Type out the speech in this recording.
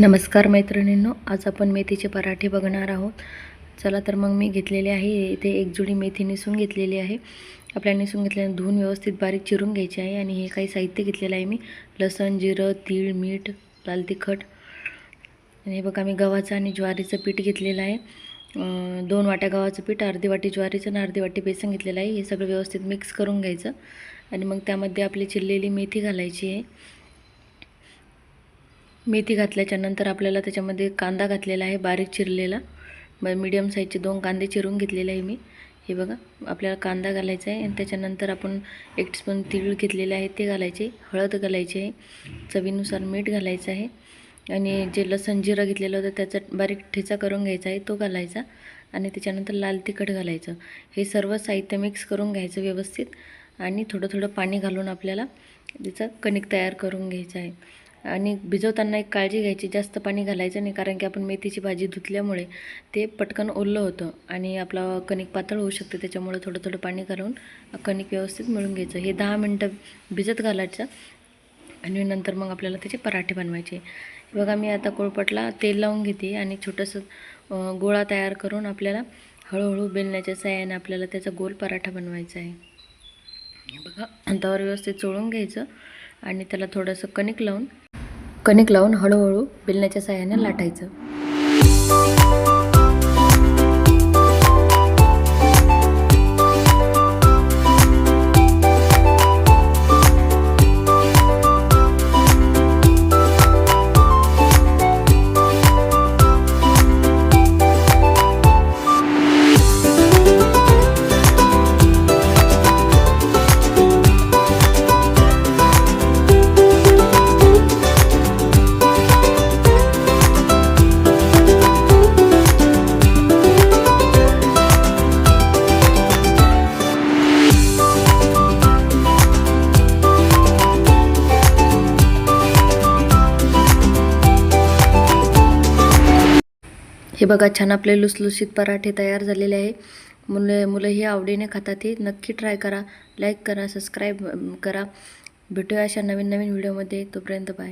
नमस्कार मैत्रिणींनो आज आपण मेथीचे पराठे बघणार आहोत. चला तर मग मी घेतलेले आहे इथे एक जुडी मेथी निसून घेतलेली आहे. आपल्या निसून घेतल्याने धुवून व्यवस्थित बारीक चिरून घ्यायची आहे आणि हे काही साहित्य घेतलेलं आहे मी. लसण जिरं तीळ मीठ लाल तिखट. आणि हे बघा मी गव्हाचं आणि ज्वारीचं पीठ घेतलेलं आहे. दोन वाट्या गव्हाचं पीठ अर्धी वाटी ज्वारीचं आणि अर्धी वाटी बेसन घेतलेलं आहे. हे सगळं व्यवस्थित मिक्स करून घ्यायचं. आणि मग त्यामध्ये आपली चिरलेली मेथी घालायची आहे. मेथी घातल्याच्यानंतर आपल्याला त्याच्यामध्ये कांदा घातलेला आहे बारीक चिरलेला. म मीडियम साईजचे दोन कांदे चिरून घेतलेले आहे मी. हे बघा आपल्याला कांदा घालायचा आहे आणि त्याच्यानंतर आपण एक स्पून तीळ घेतलेले आहे ते घालायचे हळद घालायची आहे. चवीनुसार मीठ घालायचं आहे. आणि जे लसण जिरं घेतलेलं होतं त्याचा बारीक ठेचा करून घ्यायचा आहे तो घालायचा. आणि त्याच्यानंतर लाल तिखट घालायचं. हे सर्व साहित्य मिक्स करून घ्यायचं व्यवस्थित. आणि थोडं थोडं पाणी घालून आपल्याला त्याचं कणिक तयार करून घ्यायचं आहे. आणि भिजवताना एक काळजी घ्यायची जास्त पाणी घालायचं नाही कारण की आपण मेथीची भाजी धुतल्यामुळे ते पटकन ओलं होतं आणि आपला कणिक पातळ होऊ शकते त्याच्यामुळे थोडं थोडं पाणी घालून कणिक व्यवस्थित मिळून घ्यायचं. हे दहा मिनटं भिजत घालायचं आणि नंतर मग आपल्याला त्याचे पराठे बनवायचे. बघा मी आता कोळपटला तेल लावून घेते आणि छोटंसं गोळा तयार करून आपल्याला हळूहळू बेलण्याच्या साह्याने आपल्याला त्याचा गोल पराठा बनवायचा आहे. बघा अंतावर व्यवस्थित चोळून घ्यायचं आणि त्याला थोडंसं कणिक लावून कणिक लावून हळूहळू बेलण्याच्या साह्याने लाटायचं. हे बघा छान आपले लुसलुशीत पराठे तयार झालेले आहे. मुलं मुलंही आवडीने खातात हे. नक्की ट्राय करा. लाईक करा सबस्क्राईब करा. भेटूया अशा नवीन नवीन व्हिडिओमध्ये तोपर्यंत बाय